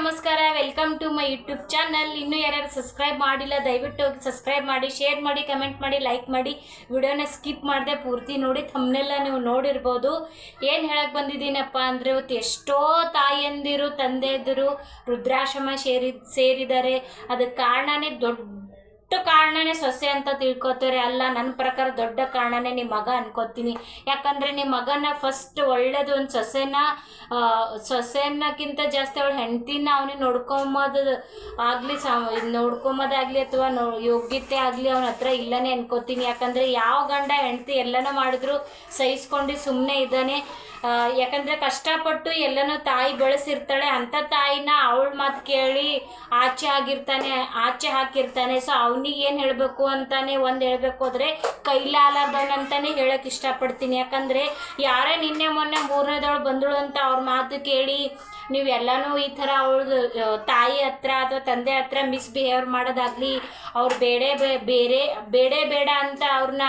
ನಮಸ್ಕಾರ welcome to my YouTube channel ಇನ್ನು ಯಾರ್ಯಾರು ಸಬ್ಸ್ಕ್ರೈಬ್ ಮಾಡಿಲ್ಲ, ದಯವಿಟ್ಟು ಹೋಗಿ ಸಬ್ಸ್ಕ್ರೈಬ್ ಮಾಡಿ ಶೇರ್ ಮಾಡಿ ಕಮೆಂಟ್ ಮಾಡಿ ಲೈಕ್ ಮಾಡಿ. ವಿಡಿಯೋನ ಸ್ಕಿಪ್ ಮಾಡದೆ ಪೂರ್ತಿ ನೋಡಿ ತಮ್ಮನೆಲ್ಲ ನೀವು ನೋಡಿರ್ಬೋದು. ಏನು ಹೇಳಕ್ಕೆ ಬಂದಿದ್ದೀನಪ್ಪ ಅಂದರೆ, ಇವತ್ತು ಎಷ್ಟೋ ತಾಯಿಯಂದಿರು ತಂದೆಯಂದಿರು ರುದ್ರಾಶ್ರಮ ಸೇರಿ, ಸೇರಿದ್ದಾರೆ. ಅದಕ್ಕೆ ಕಾರಣನೇ ದೊಡ್ಡ ಕಾರಣನೇ ಸೊಸೆ ಅಂತ ತಿಳ್ಕೊತಾರೆ ಅಲ್ಲ ನನ್ನ ಪ್ರಕಾರ ದೊಡ್ಡ ಕಾರಣನೇ ನಿಮ್ಮ ಮಗ ಅನ್ಕೋತೀನಿ. ಯಾಕಂದರೆ ನಿಮ್ಮ ಮಗನ ಫಸ್ಟ್ ಒಳ್ಳೇದು ಒಂದು ಸೊಸೆನ ಸೊಸೆನಕ್ಕಿಂತ ಜಾಸ್ತಿ ಅವಳು ಹೆಂಡ್ತಿನ ಅವನಿಗೆ ನೋಡ್ಕೊಂಬೋದು ಆಗಲಿ, ಸ ನೋಡ್ಕೊಂಬೋದಾಗಲಿ ಅಥವಾ ನೋ, ಯೋಗ್ಯತೆ ಆಗಲಿ ಅವನ ಹತ್ರ ಇಲ್ಲನೇ ಅನ್ಕೋತೀನಿ. ಯಾಕಂದರೆ ಯಾವ ಗಂಡ ಹೆಂಡ್ತಿ ಎಲ್ಲನ ಮಾಡಿದ್ರು ಸಹಿಸ್ಕೊಂಡು ಸುಮ್ಮನೆ ಇದ್ದಾನೆ. ಯಾಕಂದರೆ ಕಷ್ಟಪಟ್ಟು ಎಲ್ಲನೂ ತಾಯಿ ಬೆಳೆಸಿರ್ತಾಳೆ ಅಂಥ ತಾಯಿನ ಅವಳ ಮಾತು ಕೇಳಿ ಆಚೆ ಆಗಿರ್ತಾನೆ, ಆಚೆ ಹಾಕಿರ್ತಾನೆ. ಸೊ ಅವನಿಗೆ ಏನು ಹೇಳಬೇಕು ಅಂತಾನೆ ಒಂದು ಹೇಳಬೇಕು ಅಂದರೆ ಕೈಲಾಲಾರ್ದವನಂತಾನೆ ಹೇಳಕ್ಕೆ ಇಷ್ಟಪಡ್ತೀನಿ. ಯಾಕಂದರೆ ಯಾರೇ ನಿನ್ನೆ ಮೊನ್ನೆ ಮೂರನೇದವಳು ಬಂದಳು ಅಂತ ಅವ್ರ ಮಾತು ಕೇಳಿ ನೀವು ಎಲ್ಲನೂ ಈ ಥರ ಅವ್ರದ್ದು ತಾಯಿ ಹತ್ರ ಅಥವಾ ತಂದೆ ಹತ್ರ ಮಿಸ್ಬಿಹೇವ್ ಮಾಡೋದಾಗ್ಲಿ, ಅವ್ರು ಬೇಡ ಬೇರೆ, ಬೇಡ ಬೇಡ ಅಂತ ಅವ್ರನ್ನ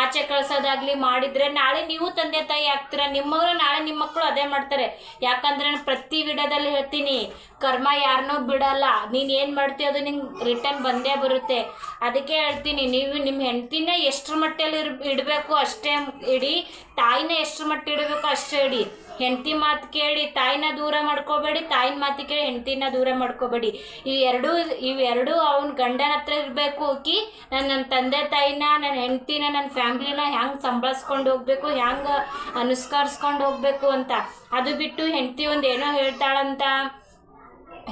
ಆಚೆ ಕಳ್ಸೋದಾಗ್ಲಿ ಮಾಡಿದ್ರೆ ನಾಳೆ ನೀವು ತಂದೆ ತಾಯಿ ಆಗ್ತೀರ? ನಿಮ್ಮವರು ನಾಳೆ ನಿಮ್ಮ ಮಕ್ಕಳು ಅದೇ ಮಾಡ್ತಾರೆ. ಯಾಕಂದ್ರೆ ನಾನು ಪ್ರತಿ ವಿಡದಲ್ಲಿ ಹೇಳ್ತೀನಿ, ಕರ್ಮ ಯಾರನ್ನೂ ಬಿಡಲ್ಲ. ನೀನು ಏನು ಮಾಡ್ತೀಯ ಅದು ನಿಂಗೆ ರಿಟರ್ನ್ ಬಂದೇ ಬರುತ್ತೆ. ಅದಕ್ಕೆ ಹೇಳ್ತೀನಿ, ನೀವು ನಿಮ್ಮ ಹೆಂಡ್ತಿನೇ ಎಷ್ಟರ ಮಟ್ಟಲ್ಲಿ ಇಡಬೇಕು ಅಷ್ಟೇ ಇಡಿ. ತಾಯಿನ ಎಷ್ಟರ ಮಟ್ಟ ಇಡಬೇಕು ಅಷ್ಟೇ ಇಡಿ. ಹೆಂಡತಿ ಮಾತು ಕೇಳಿ ತಾಯಿನ ದೂರ ಮಾಡ್ಕೋಬೇಡಿ, ತಾಯಿನ ಮಾತು ಕೇಳಿ ಹೆಂಡತಿನ ದೂರ ಮಾಡ್ಕೋಬೇಡಿ. ಈ ಎರಡೂ ಇವೆರಡೂ ಅವ್ನ ಗಂಡನ ಹತ್ರ ಇರಬೇಕು. ಹೋಗಿ ನಾನು ನನ್ನ ತಂದೆ ತಾಯಿನ ನನ್ನ ಹೆಂಡತಿನ ನನ್ನ ಫ್ಯಾಮ್ಲಿನ ಹೆಂಗೆ ಸಂಭಾಳಿಸ್ಕೊಂಡು ಹೋಗ್ಬೇಕು ಹೆಂಗೆ ಅನುಸ್ಕರಿಸ್ಕೊಂಡು ಹೋಗ್ಬೇಕು ಅಂತ. ಅದು ಬಿಟ್ಟು ಹೆಂಡತಿ ಒಂದು ಏನೋ ಹೇಳ್ತಾಳಂತ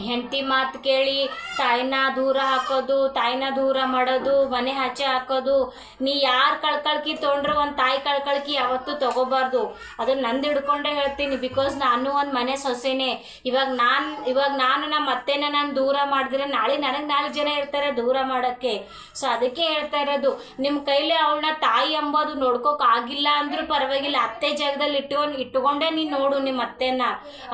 ಹೆಂಡತಿ ಮಾತು ಕೇಳಿ, ತಾಯಿನ ದೂರ ಹಾಕೋದು, ತಾಯಿನ ದೂರ ಮಾಡೋದು, ಮನೆ ಹಚ್ಚೆ ಹಾಕೋದು, ನೀ ಯಾರು ಕಳ್ಕಳ್ಕಿ ತೊಗೊಂಡ್ರು ಒಂದು ತಾಯಿ ಕಳ್ಕಳ್ಕಿ ಯಾವತ್ತೂ ತೊಗೋಬಾರ್ದು. ಅದು ನಂದು ಹಿಡ್ಕೊಂಡೇ ಹೇಳ್ತೀನಿ ಬಿಕಾಸ್ ನಾನು ಒಂದು ಮನೆ ಸೊಸೆನೆ. ಇವಾಗ ನಾನು ಇವಾಗ ನಾನು ನಮ್ಮ ಅತ್ತೆನ ನಾನು ದೂರ ಮಾಡಿದ್ರೆ, ನಾಳೆ ನನಗೆ ನಾಲ್ಕು ಜನ ಇರ್ತಾರೆ ದೂರ ಮಾಡೋಕ್ಕೆ. ಸೊ ಅದಕ್ಕೆ ಹೇಳ್ತಾ ಇರೋದು ನಿಮ್ಮ ಕೈಲಿ ಅವಳನ್ನ ತಾಯಿ ಎಂಬುದು ನೋಡ್ಕೋಕೆ ಆಗಿಲ್ಲ ಅಂದ್ರೂ ಪರವಾಗಿಲ್ಲ, ಅತ್ತೆ ಜಾಗದಲ್ಲಿ ಇಟ್ಟು ಇಟ್ಕೊಂಡೇ ನೀನು ನೋಡು ನಿಮ್ಮ ಅತ್ತೆನ.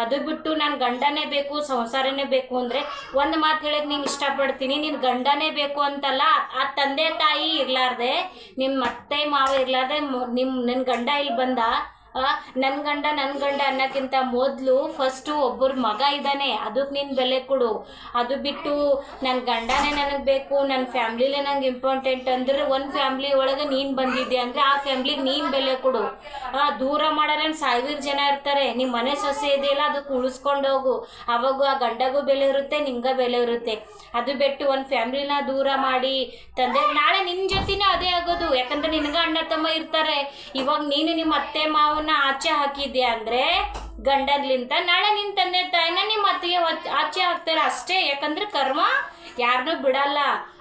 ಅದು ಬಿಟ್ಟು ನಾನು ಗಂಡನೇ ಬೇಕು, ಸಂಸಾರನೇ ಬೇಕು ಅಂದರೆ ಒಂದು ಮಾತು ಹೇಳಕ್ಕೆ ನೀನು ಇಷ್ಟಪಡ್ತೀನಿ. ನಿನ್ನ ಗಂಡನೇ ಬೇಕು ಅಂತಲ್ಲ, ಆ ತಂದೆ ತಾಯಿ ಇರ್ಲಾರ್ದೆ ನಿಮ್ಮ ಅತ್ತೆ ಮಾವ ಇರ್ಲಾರ್ದೆ ನಿಮ್ಮ ನಿನ್ನ ಗಂಡ ಇಲ್ಲಿ ಬಂದ ನನ್ನ ಗಂಡ ನನ್ನ ಗಂಡ ಅನ್ನೋಕ್ಕಿಂತ ಮೊದಲು ಫಸ್ಟು ಒಬ್ಬರ ಮಗ ಇದ್ದಾನೆ. ಅದಕ್ಕೆ ನೀನು ಬೆಲೆ ಕೊಡು. ಅದು ಬಿಟ್ಟು ನನ್ನ ಗಂಡನೇ ನನಗೆ ಬೇಕು ನನ್ನ ಫ್ಯಾಮ್ಲಿಲೇ ನಂಗೆ ಇಂಪಾರ್ಟೆಂಟ್ ಅಂದ್ರೆ ಒಂದು ಫ್ಯಾಮ್ಲಿ ಒಳಗೆ ನೀನು ಬಂದಿದ್ದೆ ಅಂದರೆ ಆ ಫ್ಯಾಮ್ಲಿಗೆ ನೀನು ಬೆಲೆ ಕೊಡು. ಆ, ದೂರ ಮಾಡೋರೆ ಸಾವಿರ ಜನ ಇರ್ತಾರೆ. ನಿಮ್ಮ ಮನೆ ಸೊಸೆ ಇದೆಯಲ್ಲ ಅದಕ್ಕೆ ಉಳಿಸ್ಕೊಂಡು ಹೋಗು. ಅವಾಗ ಆ ಗಂಡಗೂ ಬೆಲೆ ಇರುತ್ತೆ ನಿಂಗೆ ಬೆಲೆ ಇರುತ್ತೆ. ಅದು ಬಿಟ್ಟು ಒಂದು ಫ್ಯಾಮ್ಲಿನ ದೂರ ಮಾಡಿ ತಂದೆ ನಾಳೆ ನಿನ್ನ ಜೊತೆನೇ ಅದೇ ಆಗೋದು. ಯಾಕಂದ್ರೆ ನಿನಗೆ ಅಣ್ಣ ತಮ್ಮ ಇರ್ತಾರೆ. ಇವಾಗ ನೀನು ನಿಮ್ಮ ಅತ್ತೆ ಮಾವನ ಆಚೆ ಹಾಕಿದ್ಯ ಅಂದ್ರೆ ಗಂಡನ್ಲಿಂತ? ನಾಳೆ ನಿನ್ನ ತಂದೆ ತಾಯಿನ ನಿಮ್ಮ ಅತ್ತಿಗೆ ಆಚೆ ಹಾಕ್ತಾರೆ ಅಷ್ಟೇ. ಯಾಕಂದ್ರೆ ಕರ್ಮ ಯಾರನ್ನೂ ಬಿಡಲ್ಲ.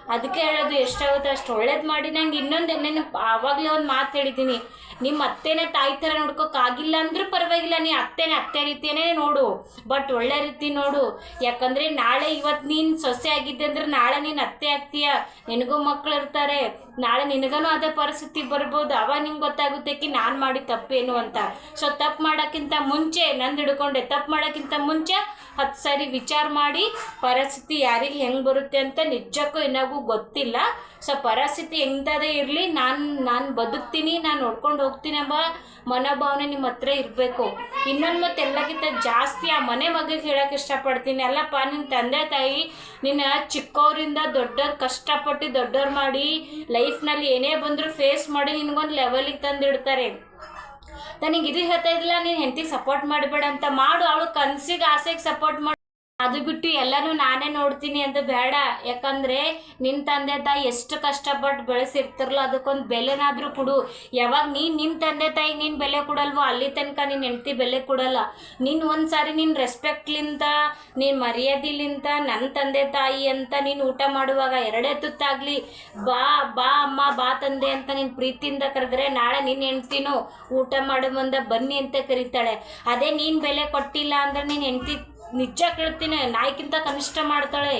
ಅದಕ್ಕೆ ಹೇಳೋದು ಎಷ್ಟಾಗುತ್ತೆ? ಅಷ್ಟು ಒಳ್ಳೇದು ಮಾಡಿ. ನಂಗೆ ಇನ್ನೊಂದು ನಾನು ಆವಾಗಲೇ ಒಂದು ಮಾತು ಹೇಳಿದ್ದೀನಿ ನಿಮ್ಮ ಅತ್ತೆನೇ ತಾಯಿ ಥರ ನೋಡ್ಕೋಕ್ಕಾಗಿಲ್ಲ ಅಂದ್ರೂ ಪರವಾಗಿಲ್ಲ. ನೀ ಅತ್ತೆನೇ ಅತ್ತೆ ರೀತಿಯೇ ನೋಡು. ಬಟ್ ಒಳ್ಳೆ ರೀತಿ ನೋಡು. ಯಾಕಂದರೆ ನಾಳೆ ಇವತ್ತು ನೀನು ಸೊಸೆ ಆಗಿದ್ದೆ ಅಂದ್ರೆ ನಾಳೆ ನೀನು ಅತ್ತೆ ಆಗ್ತೀಯ. ನಿನಗೂ ಮಕ್ಕಳು ಇರ್ತಾರೆ ನಾಳೆ ನಿನಗನೂ ಅದೇ ಪರಿಸ್ಥಿತಿ ಬರ್ಬೋದು. ಅವಾಗ ನಿಂಗೆ ಗೊತ್ತಾಗುತ್ತೆ ಕಿ ನಾನು ಮಾಡಿ ತಪ್ಪೇನು ಅಂತ. ಸೊ ತಪ್ಪು ಮಾಡೋಕ್ಕಿಂತ ಮುಂಚೆ ನಂದು ಹಿಡ್ಕೊಂಡೆ. ತಪ್ಪು ಮಾಡೋಕ್ಕಿಂತ ಮುಂಚೆ ಹತ್ತು ಸಾರಿ ವಿಚಾರ ಮಾಡಿ ಪರಿಸ್ಥಿತಿ ಯಾರಿಗೆ ಹೆಂಗೆ ಬರುತ್ತೆ ಅಂತ ನಿಜಕ್ಕೂ ಏನಾಗೂ ಗೊತ್ತಿಲ್ಲ. ಸೊ ಪರಿಸ್ಥಿತಿ ಹೆಂಗದೇ ಇರಲಿ. ನಾನು ನಾನು ಬದುಕ್ತೀನಿ, ನಾನು ನೋಡ್ಕೊಂಡು ಹೋಗ್ತೀನಿ ಎಂಬ ಮನೋಭಾವನೆ ನಿಮ್ಮ ಹತ್ರ ಇರಬೇಕು. ಇನ್ನೊಂದು ಮತ್ತೆ ಎಲ್ಲಕ್ಕಿಂತ ಜಾಸ್ತಿ ಆ ಮನೆ ಮಗಿಗೆ ಹೇಳಕ್ಕೆ ಇಷ್ಟಪಡ್ತೀನಿ. ಅಲ್ಲಪ್ಪ ನಿನ್ನ ತಂದೆ ತಾಯಿ ನಿನ್ನ ಚಿಕ್ಕವರಿಂದ ದೊಡ್ಡವ್ರು ಕಷ್ಟಪಟ್ಟು ದೊಡ್ಡವ್ರು ಮಾಡಿ ಲೈಫ್ನಲ್ಲಿ ಏನೇ ಬಂದರೂ ಫೇಸ್ ಮಾಡಿ ನಿನಗೊಂದು ಲೆವೆಲಿಗೆ ತಂದಿಡ್ತಾರೆ. ನನಗೆ ಇದು ಹೇಳ್ತಾ ಇದ್ದಿಲ್ಲ, ನೀನು ಹೆಂಡತಿಗೆ ಸಪೋರ್ಟ್ ಮಾಡಬೇಡ ಅಂತ. ಮಾಡು, ಅವಳು ಕನಸಿಗೆ, ಆಸೆಗೆ ಸಪೋರ್ಟ್ ಮಾಡು. ಅದು ಬಿಟ್ಟು ಎಲ್ಲನೂ ನಾನೇ ನೋಡ್ತೀನಿ ಅಂತ ಬೇಡ. ಯಾಕಂದ್ರೆ ನಿನ್ನ ತಂದೆ ತಾಯಿ ಎಷ್ಟು ಕಷ್ಟಪಟ್ಟು ಬೆಳೆಸಿರ್ತಿರಲ್ಲ, ಅದಕ್ಕೊಂದು ಬೆಲೆನಾದರೂ ಕೊಡು. ಯಾವಾಗ ನೀನು ನಿನ್ನ ತಂದೆ ತಾಯಿ ನೀನು ಬೆಲೆ ಕೊಡಲ್ವೋ, ಅಲ್ಲಿ ತನಕ ನಿನ್ನ ಹೆಂಡತಿ ಬೆಲೆ ಕೊಡಲ್ಲ. ನೀನು ಒಂದು ಸಾರಿ ನಿನ್ನ ರೆಸ್ಪೆಕ್ಟ್ಲಿಂದ ನೀನು ಮರ್ಯಾದಿಲಿಂದ ನನ್ನ ತಂದೆ ತಾಯಿ ಅಂತ ನೀನು ಊಟ ಮಾಡುವಾಗ ಎರಡೇ ತುತ್ತಾಗಲಿ, ಬಾ ಬಾ ಅಮ್ಮ, ಬಾ ತಂದೆ ಅಂತ ನಿನ್ ಪ್ರೀತಿಯಿಂದ ಕರೆದ್ರೆ ನಾಳೆ ನಿನ್ನ ಹೆಂಡ್ತಿನೂ ಊಟ ಮಾಡೋ ಮುಂದೆ ಬನ್ನಿ ಅಂತ ಕರೀತಾಳೆ. ಅದೇ ನೀನು ಬೆಲೆ ಕೊಟ್ಟಿಲ್ಲ ಅಂದ್ರೆ ನಿನ್ನ ಹೆಂಡ್ತಿ ನಿಜ ಕೇಳ್ತೀನಿ ನಾಯಿಗಿಂತ ಕನಿಷ್ಠ ಮಾಡ್ತಾಳೆ.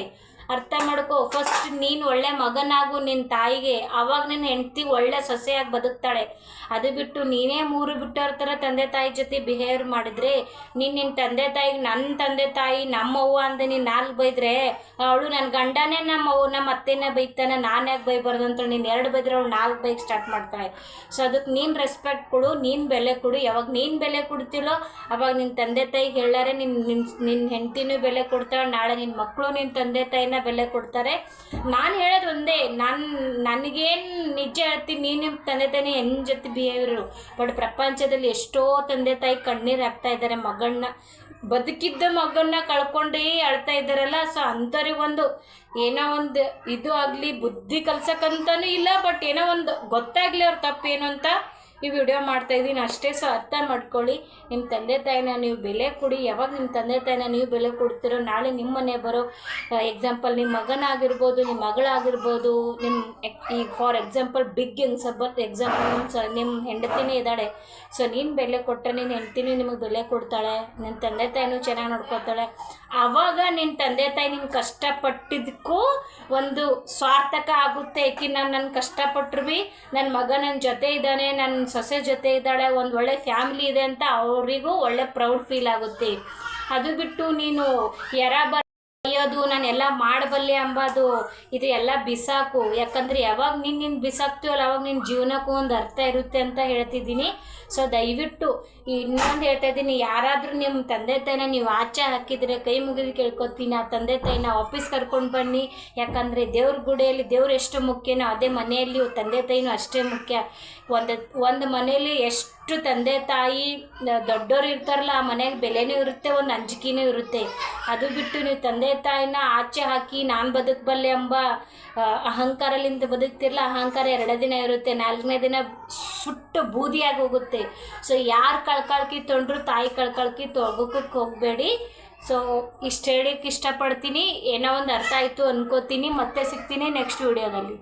ಅರ್ಥ ಮಾಡ್ಕೋ ಫಸ್ಟ್ ನೀನು ಒಳ್ಳೆ ಮಗನಾಗು ನಿನ್ನ ತಾಯಿಗೆ, ಅವಾಗ ನಿನ್ನ ಹೆಂಡತಿ ಒಳ್ಳೆ ಸೊಸೆಯಾಗಿ ಬದುಕ್ತಾಳೆ. ಅದು ಬಿಟ್ಟು ನೀನೇ ಮೂರು ಬಿಟ್ಟವ್ರ ಥರ ತಂದೆ ತಾಯಿ ಜೊತೆ ಬಿಹೇವ್ ಮಾಡಿದ್ರೆ, ನೀನು ನಿನ್ನ ತಂದೆ ತಾಯಿಗೆ ನನ್ನ ತಂದೆ ತಾಯಿ ನಮ್ಮವ್ವ ಅಂದ ನೀನು ನಾಲ್ಕು ಬೈದ್ರೆ, ಅವಳು ನನ್ನ ಗಂಡನೇ ನಮ್ಮ ನಮ್ಮ ಅತ್ತೆನೇ ಬೈತಾನೆ, ನಾನು ಯಾಕೆ ಬೈಬಾರ್ದು ಅಂತ ನೀನು ಎರಡು ಬೈದ್ರೆ ಅವಳು ನಾಲ್ಕು ಬೈಕ್ ಸ್ಟಾರ್ಟ್ ಮಾಡ್ತಾಳೆ. ಸೊ ಅದಕ್ಕೆ ನೀನು ರೆಸ್ಪೆಕ್ಟ್ ಕೊಡು, ನೀನು ಬೆಲೆ ಕೊಡು. ಯಾವಾಗ ನೀನು ಬೆಲೆ ಕೊಡ್ತಿಲ್ಲೋ ಅವಾಗ ನಿನ್ನ ತಂದೆ ತಾಯಿಗೆ ಹೇಳಾರೆ ನಿನ್ನ ನಿನ್ನ ನಿನ್ನ ಹೆಂಡ್ತಿನೂ ಬೆಲೆ ಕೊಡ್ತಾಳೆ, ನಾಳೆ ನಿನ್ನ ಮಕ್ಕಳು ನಿನ್ನ ತಂದೆ ತಾಯಿನ ಬೆಲೆ ಕೊಡ್ತಾರೆ. ನಾನು ಹೇಳೋದು ಒಂದೇ, ನಾನು, ನನಗೇನು ನಿಜ ಹೇಳ್ತೀನಿ ನೀನು ನಿಮ್ಮ ತಂದೆ ತಾಯಿ ಹೆಂಗ್ ಜೊತೆ ಬಿಹೇವಿಯರು ಬಟ್ ಪ್ರಪಂಚದಲ್ಲಿ ಎಷ್ಟೋ ತಂದೆ ತಾಯಿ ಕಣ್ಣೀರು ಹಾಕ್ತಾ ಇದ್ದಾರೆ ಮಗಳನ್ನ ಬದುಕಿದ್ದ ಮಗನ್ನ ಕಳ್ಕೊಂಡು ಅಳ್ತಾ ಇದ್ದಾರಲ್ಲ ಸೊ ಅಂಥವ್ರಿಗೊಂದು ಏನೋ ಒಂದು ಇದು ಆಗಲಿ, ಬುದ್ಧಿ ಕಲ್ಸಕ್ಕಂತನೂ ಇಲ್ಲ, ಬಟ್ ಏನೋ ಒಂದು ಗೊತ್ತಾಗಲಿ ಅವ್ರ ತಪ್ಪೇನು ಅಂತ ಈ ವಿಡಿಯೋ ಮಾಡ್ತಾ ಇದ್ದೀನಿ. ಅಷ್ಟೇ ಸೊ ಅರ್ಥ ಮಾಡ್ಕೊಳ್ಳಿ. ನಿಮ್ಮ ತಂದೆ ತಾಯಿನ ನೀವು ಬೆಲೆ ಕೊಡಿ. ಯಾವಾಗ ನಿಮ್ಮ ತಂದೆ ತಾಯಿನ ನೀವು ಬೆಲೆ ಕೊಡ್ತೀರೋ ನಾಳೆ ನಿಮ್ಮ ಮನೆ ಬರೋ ಎಕ್ಸಾಂಪಲ್ ನಿಮ್ಮ ಮಗನಾಗಿರ್ಬೋದು ನಿಮ್ಮ ಮಗಳಾಗಿರ್ಬೋದು ನಿಮ್ಮ ಈಗ for example big example example ನಿಮ್ಮ ಸ ನಿಮ್ಮ ಹೆಂಡತಿನೇ ಇದ್ದಾಳೆ. ಸೊ ನೀನು ಬೆಲೆ ಕೊಟ್ಟರೆ ನಿನ್ನ ಹೆಂಡ್ತಿನೂ ನಿಮಗೆ ಬೆಲೆ ಕೊಡ್ತಾಳೆ. ನಿನ್ನ ತಂದೆ ತಾಯಿನೂ ಚೆನ್ನಾಗಿ ನೋಡ್ಕೊತಾಳೆ ಆವಾಗ ನಿನ್ನ ತಂದೆ ತಾಯಿ ನಿನ್ನ ಕಷ್ಟಪಟ್ಟಿದ್ದಕ್ಕೂ ಒಂದು ಸಾರ್ಥಕ ಆಗುತ್ತೆ. ಏಕೆ ನಾನು ನನ್ನ ಕಷ್ಟಪಟ್ಟರು ಭೀ ನನ್ನ ಮಗ ನನ್ನ ಜೊತೆ ಇದ್ದಾನೆ ನನ್ನ ಸೊಸೆ ಜೊತೆ ಇದ್ದಾಳೆ, ಒಂದು ಒಳ್ಳೆ ಫ್ಯಾಮಿಲಿ ಇದೆ ಅಂತ ಅವರಿಗೂ ಒಳ್ಳೆ ಪ್ರೌಡ್ ಫೀಲ್ ಆಗುತ್ತೆ. ಅದು ಬಿಟ್ಟು ನೀನು ಎರ ಬ ನಾನು ಎಲ್ಲ ಮಾಡಬಲ್ಲೆ ಅಂಬೋದು, ಇದು ಎಲ್ಲ ಬಿಸಾಕು. ಯಾಕಂದ್ರೆ ಯಾವಾಗ ನೀನು ನಿನ್ನ ಬಿಸಾಕ್ತೀವಲ್ಲ, ಅವಾಗ ನಿನ್ನ ಜೀವನಕ್ಕೂ ಒಂದು ಅರ್ಥ ಇರುತ್ತೆ ಅಂತ ಹೇಳ್ತಿದ್ದೀನಿ. ಸೊ ದಯವಿಟ್ಟು ಇನ್ನೊಂದು ಹೇಳ್ತಾ ಇದ್ದೀನಿ. ಯಾರಾದರೂ ನಿಮ್ಮ ತಂದೆ ತಾಯಿನ ನೀವು ಆಚೆ ಹಾಕಿದರೆ, ಕೈ ಮುಗಿದು ಕೇಳ್ಕೊತೀನಿ, ಆ ತಂದೆ ತಾಯಿನ ಆಫೀಸ್ ಕರ್ಕೊಂಡು ಬನ್ನಿ. ಯಾಕಂದರೆ ದೇವ್ರ ಗುಡಿಯಲ್ಲಿ ದೇವ್ರು ಎಷ್ಟು ಮುಖ್ಯನೋ, ಅದೇ ಮನೆಯಲ್ಲಿ ತಂದೆ ತಾಯಿನೂ ಅಷ್ಟೇ ಮುಖ್ಯ. ಒಂದು ಒಂದು ಮನೆಯಲ್ಲಿ ಎಷ್ಟು ತಂದೆ ತಾಯಿ ದೊಡ್ಡೋರು ಇರ್ತಾರಲ್ಲ, ಆ ಮನೆಗೆ ಬೆಲೆನೂ ಇರುತ್ತೆ, ಒಂದು ಅಂಜಿಕೆನೂ ಇರುತ್ತೆ. ಅದು ಬಿಟ್ಟು ನೀವು ತಂದೆ ತಾಯಿನ ಆಚೆ ಹಾಕಿ, ನಾನು ಬದುಕಬಲ್ಲೆ ಎಂಬ ಅಹಂಕಾರಲಿಂದ ಬದುಕ್ತಿರಲ್ಲ ಅಹಂಕಾರ ಎರಡೇ ದಿನ ಇರುತ್ತೆ, ನಾಲ್ಕನೇ ದಿನ ಸುಟ್ಟು ಬೂದಿಯಾಗಿ ಹೋಗುತ್ತೆ. ಸೊ ಯಾರು ಕಳ್ಕಳ್ಕಿ ತೊಂಡ್ರು, ತಾಯಿ ಕಳ್ಕಳ್ಕಿ ತೊಗೋಕಕ್ಕೆ ಹೋಗಬೇಡಿ. ಸೊ ಇಷ್ಟು ಹೇಳಕ್ಕೆ ಇಷ್ಟಪಡ್ತೀನಿ. ಏನೋ ಒಂದು ಅರ್ಥ ಆಯಿತು ಅನ್ಕೋತೀನಿ. ಮತ್ತೆ ಸಿಗ್ತೀನಿ ನೆಕ್ಸ್ಟ್ ವಿಡಿಯೋದಲ್ಲಿ.